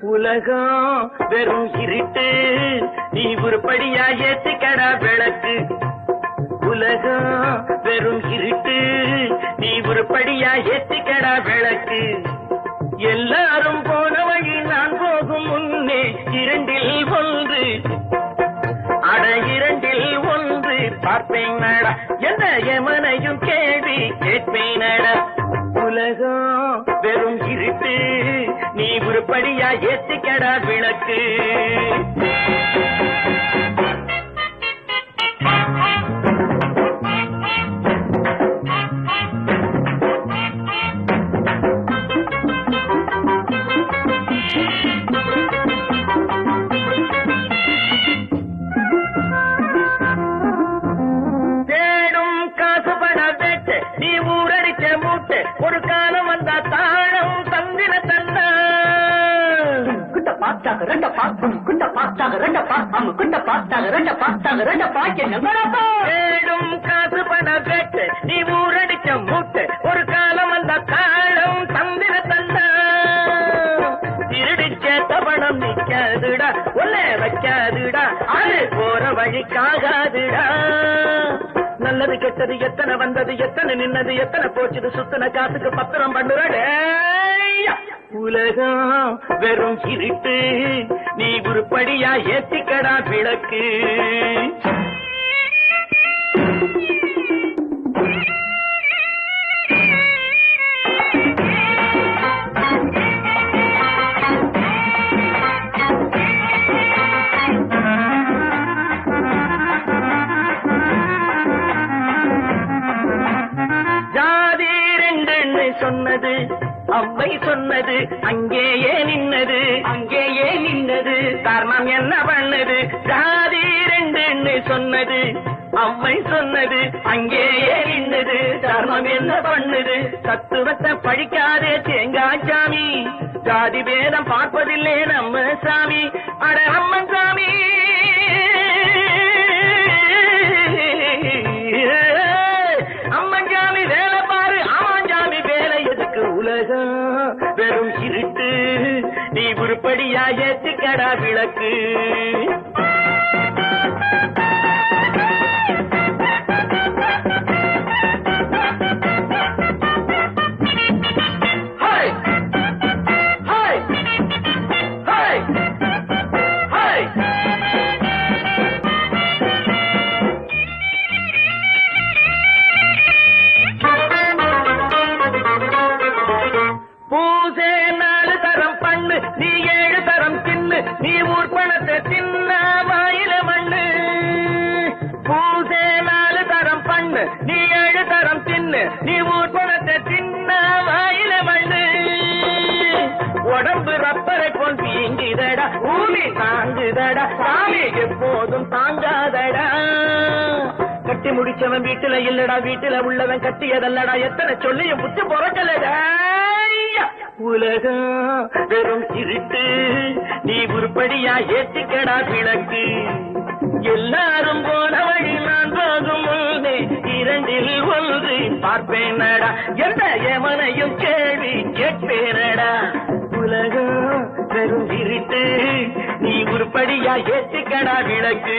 உலகம் வெறும் இருட்டு. நீ உருப்படியா ஏத்துக்கடா விளக்கு. உலகம் வெறும் இருட்டு. நீ உருப்படியா ஏத்துக்கடா விளக்கு. எல்லாரும் போன வழி நான் போகும் முன்னே இரண்டில் ஒன்று. அட இரண்டில் ஒன்று பார்ப்பேன் நட. என்ன எமனையும் கேள்வி கேட்பேன் நட. உலகம் வெறும் இருட்டு நீ உருப்படியா ஏத்திக்கடா விளக்கு. நீ ஊரடிச்ச மூட்டு ஒரு காலம் வந்தா தாழம் தந்திர தந்தா. குண்ட பார்த்தாக ரெண்ட பார்க்கும் குண்ட பார்த்தாக ரெண்ட பார்க்காம குண்ட பார்த்தாக ரெண்ட பார்த்தாக ரெண்ட நம்பரப்பா தேடும் காசு பட வேட்டு நீ ஊரடிச்ச மூட்டு ஒரு காலம் வந்தா தாழம் தந்திர தந்தா. திருடிச்ச தவணம் நிக்காதுடா உள்ள வைக்காதுடா அது போற வழிக்காகாதுடா. நல்லது கெட்டது எத்தனை வந்தது எத்தனை நின்னது எத்தனை போச்சுது சுத்தன காசுக்கு பத்திரம் பண்ணுறடே உலகம் வெறும் இருட்டு. நீ உருப்படியா ஏத்திக்கடா விளக்கு. சொன்னது அவ்வை சொன்னது அங்கேயே நின்னது. அங்கேயே நின்னது காரணம் என்ன பண்ணது? ஜாதி ரெண்டுன்னு சொன்னது அவ்வை சொன்னது அங்கேயே நின்னது. தர்மம் என்ன பண்ணுது? தத்துவத்தை பழிக்காதே தேங்காய் சாமி. ஜாதி பேதம் பார்ப்பதில்லே நம்ம சாமி. அட அம்மன் சாமி உலகம் வெறும் இருட்டு. நீ உருப்படியா ஏத்துக்கடா விளக்கு. பூசே நாலு தரம் பண்ணு நீ ஏழு தரம் தின்னு நீ ஊர் பணத்தை தின்ன வாயில மண்ணு. பூசே நாலு தரம் பண்ணு நீ ஏழு தரம் தின்னு நீ ஊர் பணத்தை தின்ன வாயில மண்ணு. உடம்பு ரப்பரை போல் வீங்குதடா பூமி தாங்குதடா சாமி எப்போதும் தாங்காதடா. கட்டி முடிச்சவன் வீட்டுல இல்லடா வீட்டுல உள்ளவன் கட்டியதல்லடா எத்தனை சொல்லியும் புத்து பொறக்கலடா. உலகம் வெறும் இருட்டு. நீ உருப்படியா ஏத்திக்கடா விளக்கு. எல்லாரும் போன வழி நான் போகும் முன்னே இரண்டில் ஒன்று பார்ப்பேனடா. எந்த எவனையும் கேள்வி கேட்பேனடா. உலகம் வெறும் இருட்டு. நீ உருப்படியா ஏத்திக்கடா விளக்கு.